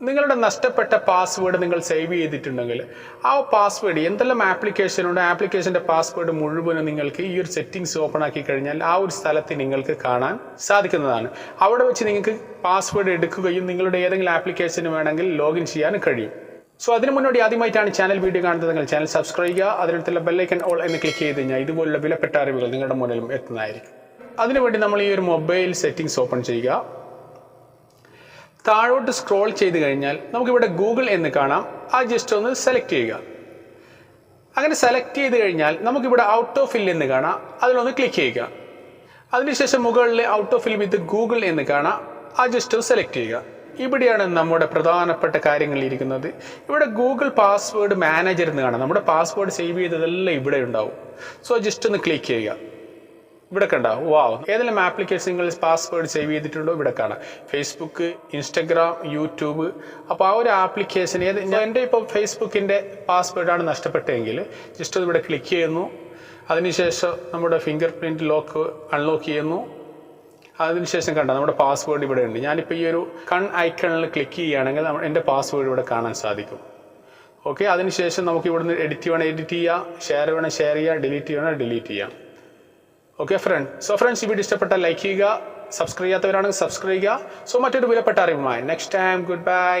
നിങ്ങളുടെ നഷ്ടപ്പെട്ട പാസ്വേഡ് നിങ്ങൾ സേവ് ചെയ്തിട്ടുണ്ടെങ്കിൽ ആ പാസ്വേഡ് എന്തെല്ലാം ആപ്ലിക്കേഷൻ ഉണ്ട് ആപ്ലിക്കേഷന്റെ പാസ്വേഡ് മുഴുവനും നിങ്ങൾക്ക് ഈ ഒരു സെറ്റിംഗ്സ് ഓപ്പൺ ആക്കി കഴിഞ്ഞാൽ ആ ഒരു സ്ഥലത്ത് നിങ്ങൾക്ക് കാണാൻ സാധിക്കുന്നതാണ്. അവിടെ വെച്ച് നിങ്ങൾക്ക് പാസ്വേഡ് എടുക്കുകയും നിങ്ങളുടെ ഏതെങ്കിലും ആപ്ലിക്കേഷന് വേണമെങ്കിൽ ലോഗിൻ ചെയ്യാനും കഴിയും. സോ അതിന് മുന്നോടി ആദ്യമായിട്ടാണ് ചാനൽ വീഡിയോ കാണുന്നതെങ്കിൽ ചാനൽ സബ്സ്ക്രൈബ് ചെയ്യുക. അതിനടുത്തുള്ള ബെല്ലൈക്കൻ ഓൾ എന്ന് ക്ലിക്ക് ചെയ്ത് കഴിഞ്ഞാൽ ഇതുപോലുള്ള വിലപ്പെട്ട അറിവുകൾ നിങ്ങളുടെ മുന്നിലും എത്തുന്നതായിരിക്കും. അതിനുവേണ്ടി നമ്മൾ ഈ ഒരു മൊബൈൽ സെറ്റിംഗ്സ് ഓപ്പൺ ചെയ്യുക. താഴോട്ട് സ്ക്രോൾ ചെയ്ത് കഴിഞ്ഞാൽ നമുക്കിവിടെ ഗൂഗിൾ എന്ന് കാണാം. ആ ജസ്റ്റ് ഒന്ന് സെലക്ട് ചെയ്യുക. അങ്ങനെ സെലക്ട് ചെയ്ത് കഴിഞ്ഞാൽ നമുക്കിവിടെ ഔട്ട് ഓഫ് ഫിൽ എന്ന് കാണാം. അതിലൊന്ന് ക്ലിക്ക് ചെയ്യുക. അതിനുശേഷം മുകളിൽ out of fill with Google എന്ന് കാണാം. ആ ജസ്റ്റ് സെലക്ട് ചെയ്യുക. ഇവിടെയാണ് നമ്മുടെ പ്രധാനപ്പെട്ട കാര്യങ്ങൾ ഇരിക്കുന്നത്. ഇവിടെ ഗൂഗിൾ പാസ്വേഡ് മാനേജർ എന്ന് കാണാം. നമ്മുടെ പാസ്വേഡ് സേവ് ചെയ്തതെല്ലാം ഇവിടെ ഉണ്ടാവും. സോ ജസ്റ്റ് ഒന്ന് ക്ലിക്ക് ചെയ്യുക. ഇവിടെ കണ്ട വാവ്. ഏതെല്ലാം ആപ്ലിക്കേഷൻ നിങ്ങൾ പാസ്വേഡ് സേവ് ചെയ്തിട്ടുണ്ടോ ഇവിടെ കാണാം. ഫേസ്ബുക്ക് ഇൻസ്റ്റഗ്രാം യൂട്യൂബ് അപ്പോൾ ആ ഒരു ആപ്ലിക്കേഷൻ ഏത് എന്റെ ഇപ്പോൾ ഫേസ്ബുക്കിന്റെ പാസ്വേഡാണ് നഷ്ടപ്പെട്ടതെങ്കിൽ ജസ്റ്റ് ഇവിടെ ക്ലിക്ക് ചെയ്യുന്നു. അതിനുശേഷം നമ്മുടെ ഫിംഗർ പ്രിന്റ് ലോക്ക് അൺലോക്ക് ചെയ്യുന്നു. അതിനുശേഷം കണ്ട നമ്മുടെ പാസ്വേഡ് ഇവിടെ ഉണ്ട്. ഞാനിപ്പോൾ ഈ ഒരു കൺ ഐക്കണിൽ ക്ലിക്ക് ചെയ്യുകയാണെങ്കിൽ എന്റെ പാസ്വേഡ് ഇവിടെ കാണാൻ സാധിക്കും. ഓക്കെ അതിനുശേഷം നമുക്ക് ഇവിടുന്ന് എഡിറ്റ് വേണം എഡിറ്റ് ചെയ്യാം. ഷെയർ വേണം ഷെയർ ചെയ്യാം ഡിലീറ്റ് ചെയ്യണം ഡിലീറ്റ് ചെയ്യാം. ഓക്കെ ഫ്രണ്ട് സോ ഫ്രണ്ട്സ് ഈ വീഡിയോ ഇഷ്ടപ്പെട്ട ലൈക്ക് ചെയ്യുക സബ്സ്ക്രൈബ് ചെയ്യാത്തവരാണെങ്കിൽ സബ്സ്ക്രൈബ് ചെയ്യുക. സോ മറ്റൊരു വിലപ്പെട്ട അറിവുമായി. Next time good bye